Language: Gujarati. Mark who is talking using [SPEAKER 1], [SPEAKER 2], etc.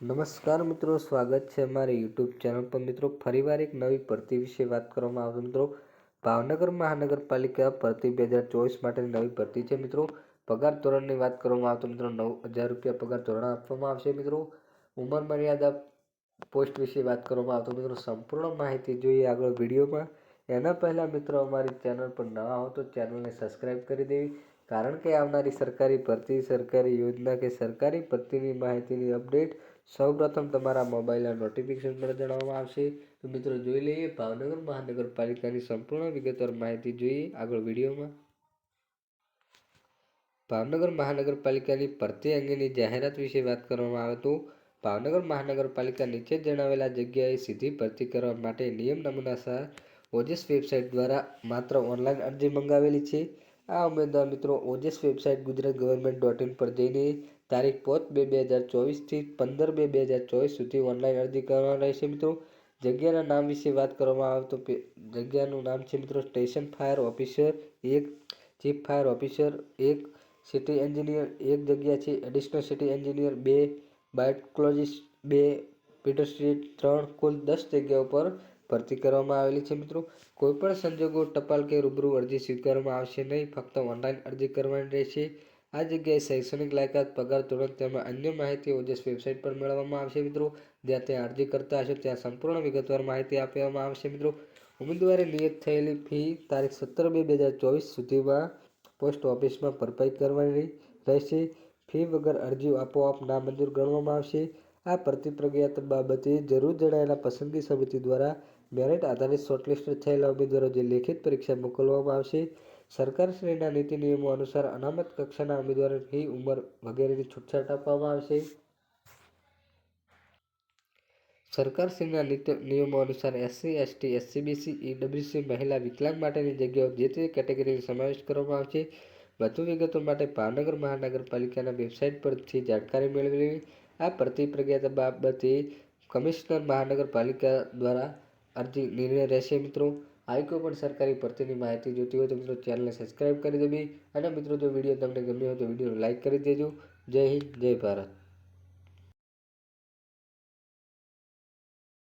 [SPEAKER 1] નમસ્કાર મિત્રો, સ્વાગત છે અમારી યુટ્યુબ ચેનલ પર. મિત્રો, ફરીવાર એક નવી ભરતી વિશે વાત કરવામાં આવશે. મિત્રો, ભાવનગર મહાનગરપાલિકા ભરતી બે હજાર ચોવીસ માટેની નવી ભરતી છે. મિત્રો, પગાર ધોરણની વાત કરવામાં આવતો મિત્રો, નવ હજાર રૂપિયા પગાર ધોરણ આપવામાં આવશે. મિત્રો, ઉંમર મર્યાદા પોસ્ટ વિશે વાત કરવામાં આવતો મિત્રો, સંપૂર્ણ માહિતી જોઈએ આગળ વિડીયોમાં. એના પહેલાં, મિત્રો, અમારી ચેનલ પર નવા હો તો ચેનલને સબસ્ક્રાઈબ કરી દેવી. કારણ કે આવનારી સરકારી ભરતી, સરકારી યોજના કે સરકારી ભરતીની માહિતીની અપડેટ સૌપ્રથમ તમારા મોબાઈલના નોટિફિકેશન પર જણાવવામાં આવશે. તો મિત્રો જોઈ લઈએ, ભાવનગર મહાનગરપાલિકાની સંપૂર્ણ વિગતવાર માહિતી જોઈએ આગળ વિડીયોમાં. ભાવનગર મહાનગરપાલિકાની ભરતી અંગેની જાહેરાત વિશે વાત કરવામાં આવે તો, ભાવનગર મહાનગરપાલિકા નીચે જણાવેલા જગ્યાએ સીધી ભરતી કરવા માટે નિયમ નમૂનાસાર ઓજેસ વેબસાઇટ દ્વારા માત્ર ઓનલાઈન અરજી મંગાવેલી છે. આ ઉમેદવાર મિત્રો OJAS website Gujarat government dot in પર જઈને તારીખ પોત બે બે હજાર ચોવીસથી પંદર બે બે હજાર ચોવીસ સુધી ઓનલાઈન અરજી કરવાની રહેશે મિત્રો. જગ્યાના નામ વિશે વાત કરવામાં આવે તો જગ્યાનું નામ છે મિત્રો સ્ટેશન ફાયર ઓફિસર એક, ચીફ ફાયર ઓફિસર એક, સિટી એન્જિનિયર એક જગ્યા છે, એડિશનલ સિટી એન્જિનિયર બે બાયોટેકનોલોજીસ્ટ બે પીટર સ્ટ્રીટ ત્રણ, કુલ દસ જગ્યાઓ પર ભરતી કરવામાં આવેલી છે મિત્રો. કોઈપણ સંજોગો ટપાલ કે રૂબરૂ અરજી સ્વીકારવામાં આવશે નહીં, ફક્ત ઓનલાઈન અરજી કરવાની રહેશે. આ જગ્યાએ શૈક્ષણિક લાયકાત, પગાર ધોરણ તેમજ અન્ય માહિતી ઓજસ વેબસાઇટ પર મેળવવામાં આવશે મિત્રો. જ્યાં તે અરજી કરતા હશે, ત્યાં સંપૂર્ણ વિગતવાર માહિતી આપવામાં આવશે મિત્રો. ઉમેદવારે નિયત થયેલી ફી તારીખ સત્તર બે બે હજાર ચોવીસ સુધીમાં પોસ્ટ ઓફિસમાં ભરપાઈ કરવાની રહેશે. ફી વગર અરજી આપોઆપ નામંજૂર ગણવામાં આવશે. આ ભરતી બાબતે જરૂર જણાયેલા પસંદગી સમિતિ દ્વારા મેરિટ આધારિત શોર્ટલિસ્ટ થયેલા ઉમેદવારો જે લેખિત પરીક્ષા મોકલવામાં આવશે. સરકારશ્રીના નીતિ નિયમો અનુસાર અનામત કક્ષાના ઉમેદવારોની ઉંમર વગેરેની છૂટછાટ આપવામાં આવશે. સરકારશ્રીના નિયમો અનુસાર એસસી, એસટી, એસસીબીસી, ઈડબ્લ્યુસી મહિલા વિકલાંગ માટેની જગ્યાઓ જે તે કેટેગરીનો સમાવેશ કરવામાં આવશે. વધુ વિગતો માટે ભાવનગર મહાનગરપાલિકાના વેબસાઇટ પરથી જાણકારી મેળવી આ ભરતી પ્રક્રિયા બાબતે કમિશનર મહાનગરપાલિકા દ્વારા અરજી નિર્ણય રહેશે મિત્રો. આવી કોઈ પણ સરકારી ભરતીની માહિતી જોતી હોય તો મિત્રો ચેનલને સબસ્ક્રાઈબ કરી દેવી અને મિત્રો, જો વીડિયો તમને ગમ્યો હોય તો વીડિયો લાઇક કરી દેજો. જય હિન્દ, જય ભારત.